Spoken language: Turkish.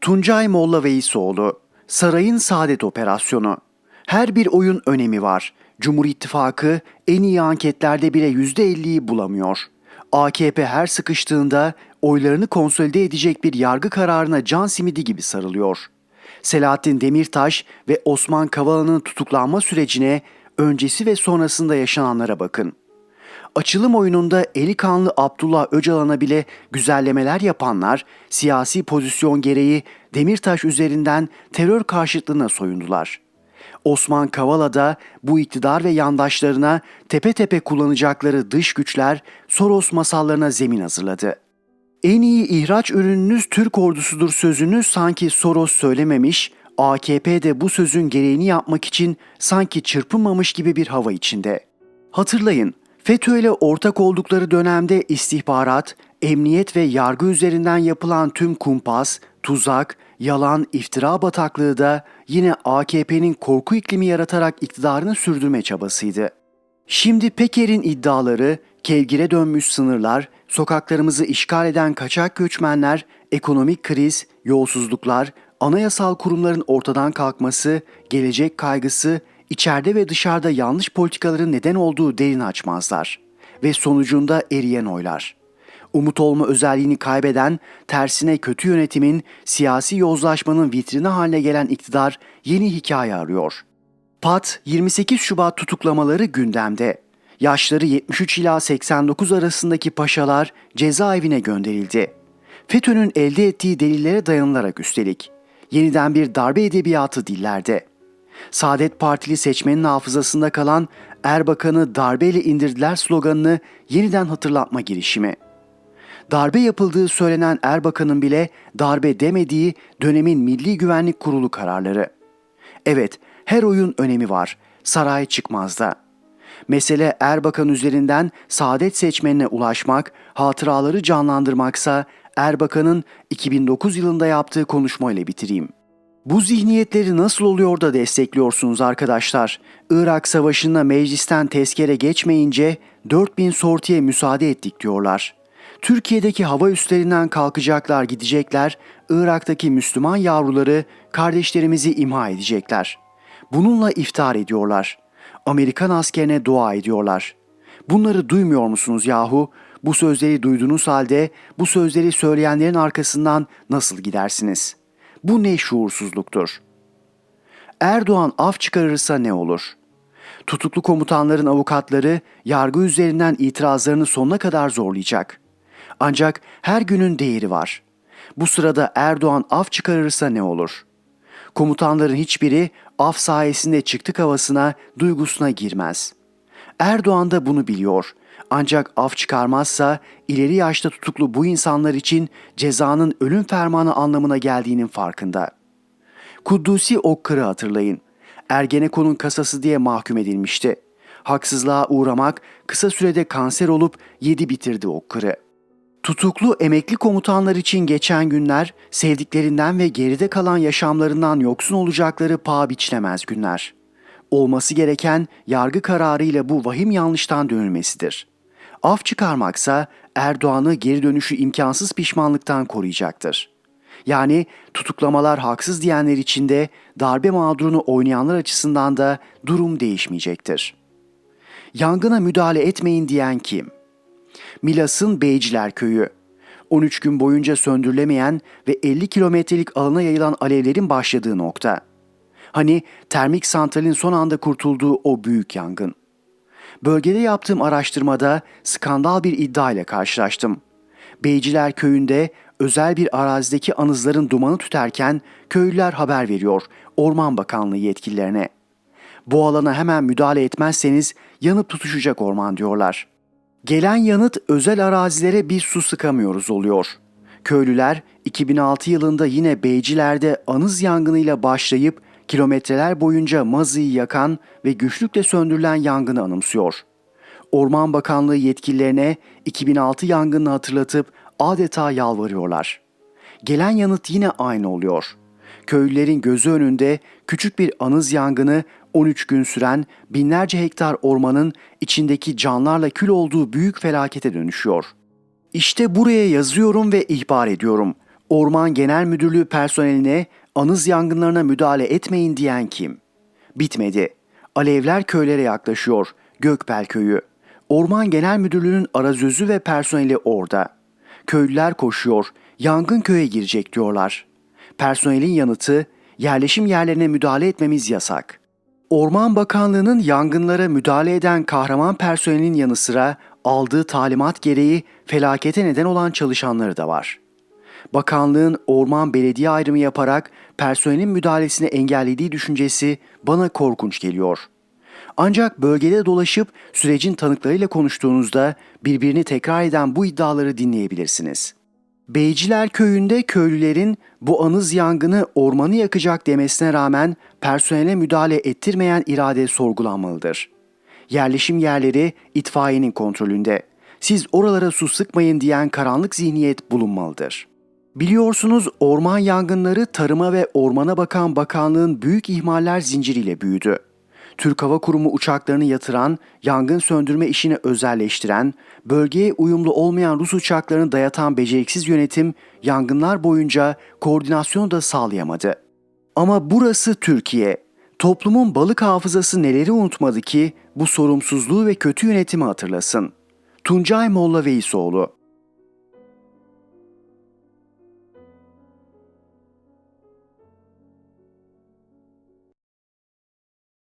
Tuncay Molla Veysoğlu, Sarayın Saadet Operasyonu. Her bir oyun önemi var. Cumhur İttifakı en iyi anketlerde bile %50'yi bulamıyor. AKP her sıkıştığında oylarını konsolide edecek bir yargı kararına can simidi gibi sarılıyor. Selahattin Demirtaş ve Osman Kavala'nın tutuklanma sürecine öncesi ve sonrasında yaşananlara bakın. Açılım oyununda eli kanlı Abdullah Öcalan'a bile güzellemeler yapanlar siyasi pozisyon gereği Demirtaş üzerinden terör karşıtlığına soyundular. Osman Kavala da bu iktidar ve yandaşlarına tepe tepe kullanacakları dış güçler Soros masallarına zemin hazırladı. En iyi ihraç ürününüz Türk ordusudur sözünü sanki Soros söylememiş, AKP de bu sözün gereğini yapmak için sanki çırpınmamış gibi bir hava içinde. Hatırlayın, FETÖ ile ortak oldukları dönemde istihbarat, emniyet ve yargı üzerinden yapılan tüm kumpas, tuzak, yalan, iftira bataklığı da yine AKP'nin korku iklimi yaratarak iktidarını sürdürme çabasıydı. Şimdi Peker'in iddiaları, kevgire dönmüş sınırlar, sokaklarımızı işgal eden kaçak göçmenler, ekonomik kriz, yolsuzluklar, anayasal kurumların ortadan kalkması, gelecek kaygısı, içeride ve dışarıda yanlış politikaların neden olduğu derin açmazlar ve sonucunda eriyen oylar. Umut olma özelliğini kaybeden, tersine kötü yönetimin, siyasi yozlaşmanın vitrini haline gelen iktidar yeni hikaye arıyor. PAT 28 Şubat tutuklamaları gündemde. Yaşları 73 ila 89 arasındaki paşalar cezaevine gönderildi. FETÖ'nün elde ettiği delillere dayanılarak üstelik. Yeniden bir darbe edebiyatı dillerde. Saadet Partili seçmenin hafızasında kalan Erbakan'ı darbeyle indirdiler sloganını yeniden hatırlatma girişimi. Darbe yapıldığı söylenen Erbakan'ın bile darbe demediği dönemin Milli Güvenlik Kurulu kararları. Evet, her oyun önemi var. Saray çıkmazda. Mesele Erbakan üzerinden saadet seçmenine ulaşmak, hatıraları canlandırmaksa Erbakan'ın 2009 yılında yaptığı konuşmayla bitireyim. Bu zihniyetleri nasıl oluyor da destekliyorsunuz arkadaşlar? Irak Savaşı'nda meclisten tezkere geçmeyince 4000 sortiye müsaade ettik diyorlar. Türkiye'deki hava üstlerinden kalkacaklar gidecekler, Irak'taki Müslüman yavruları, kardeşlerimizi imha edecekler. Bununla iftar ediyorlar. Amerikan askerine dua ediyorlar. Bunları duymuyor musunuz yahu? Bu sözleri duyduğunuz halde bu sözleri söyleyenlerin arkasından nasıl gidersiniz? Bu ne şuursuzluktur? Erdoğan af çıkarırsa ne olur? Tutuklu komutanların avukatları yargı üzerinden itirazlarını sonuna kadar zorlayacak. Ancak her günün değeri var. Bu sırada Erdoğan af çıkarırsa ne olur? Komutanların hiçbiri af sayesinde çıktık havasına, duygusuna girmez. Erdoğan da bunu biliyor. Ancak af çıkarmazsa ileri yaşta tutuklu bu insanlar için cezanın ölüm fermanı anlamına geldiğinin farkında. Kuddusi Okkır'ı hatırlayın. Ergenekon'un kasası diye mahkum edilmişti. Haksızlığa uğramak kısa sürede kanser olup yedi bitirdi Okkır'ı. Tutuklu emekli komutanlar için geçen günler sevdiklerinden ve geride kalan yaşamlarından yoksun olacakları paha biçilemez günler. Olması gereken yargı kararıyla bu vahim yanlıştan dönülmesidir. Af çıkarmaksa Erdoğan'ı geri dönüşü imkansız pişmanlıktan koruyacaktır. Yani tutuklamalar haksız diyenler için de darbe mağdurunu oynayanlar açısından da durum değişmeyecektir. Yangına müdahale etmeyin diyen kim?'' Milas'ın Beyciler Köyü. 13 gün boyunca söndürülemeyen ve 50 kilometrelik alana yayılan alevlerin başladığı nokta. Hani termik santralin son anda kurtulduğu o büyük yangın. Bölgede yaptığım araştırmada skandal bir iddia ile karşılaştım. Beyciler köyünde özel bir arazideki anızların dumanı tüterken köylüler haber veriyor Orman Bakanlığı yetkililerine. Bu alana hemen müdahale etmezseniz yanıp tutuşacak orman diyorlar. Gelen yanıt özel arazilere bir su sıkamıyoruz oluyor. Köylüler 2006 yılında yine Beyciler'de anız yangınıyla başlayıp kilometreler boyunca mazıyı yakan ve güçlükle söndürülen yangını anımsıyor. Orman Bakanlığı yetkililerine 2006 yangınını hatırlatıp adeta yalvarıyorlar. Gelen yanıt yine aynı oluyor. Köylülerin gözü önünde küçük bir anız yangını 13 gün süren binlerce hektar ormanın içindeki canlarla kül olduğu büyük felakete dönüşüyor. İşte buraya yazıyorum ve ihbar ediyorum. Orman Genel Müdürlüğü personeline anız yangınlarına müdahale etmeyin diyen kim? Bitmedi. Alevler köylere yaklaşıyor. Gökbel Köyü. Orman Genel Müdürlüğü'nün arazözü ve personeli orada. Köylüler koşuyor. Yangın köye girecek diyorlar. Personelin yanıtı yerleşim yerlerine müdahale etmemiz yasak. Orman Bakanlığı'nın yangınlara müdahale eden kahraman personelin yanı sıra aldığı talimat gereği felakete neden olan çalışanları da var. Bakanlığın orman belediye ayrımı yaparak personelin müdahalesini engellediği düşüncesi bana korkunç geliyor. Ancak bölgede dolaşıp sürecin tanıklarıyla konuştuğunuzda birbirini tekrar eden bu iddiaları dinleyebilirsiniz. Beyciler köyünde köylülerin bu anız yangını ormanı yakacak demesine rağmen personele müdahale ettirmeyen irade sorgulanmalıdır. Yerleşim yerleri itfaiyenin kontrolünde. Siz oralara su sıkmayın diyen karanlık zihniyet bulunmalıdır. Biliyorsunuz orman yangınları Tarıma ve Ormana Bakan Bakanlığın büyük ihmaller zinciriyle büyüdü. Türk Hava Kurumu uçaklarını yatıran, yangın söndürme işini özelleştiren, bölgeye uyumlu olmayan Rus uçaklarını dayatan beceriksiz yönetim yangınlar boyunca koordinasyonu da sağlayamadı. Ama burası Türkiye. Toplumun balık hafızası neleri unutmadı ki bu sorumsuzluğu ve kötü yönetimi hatırlasın. Tuncay Molla Veysoğlu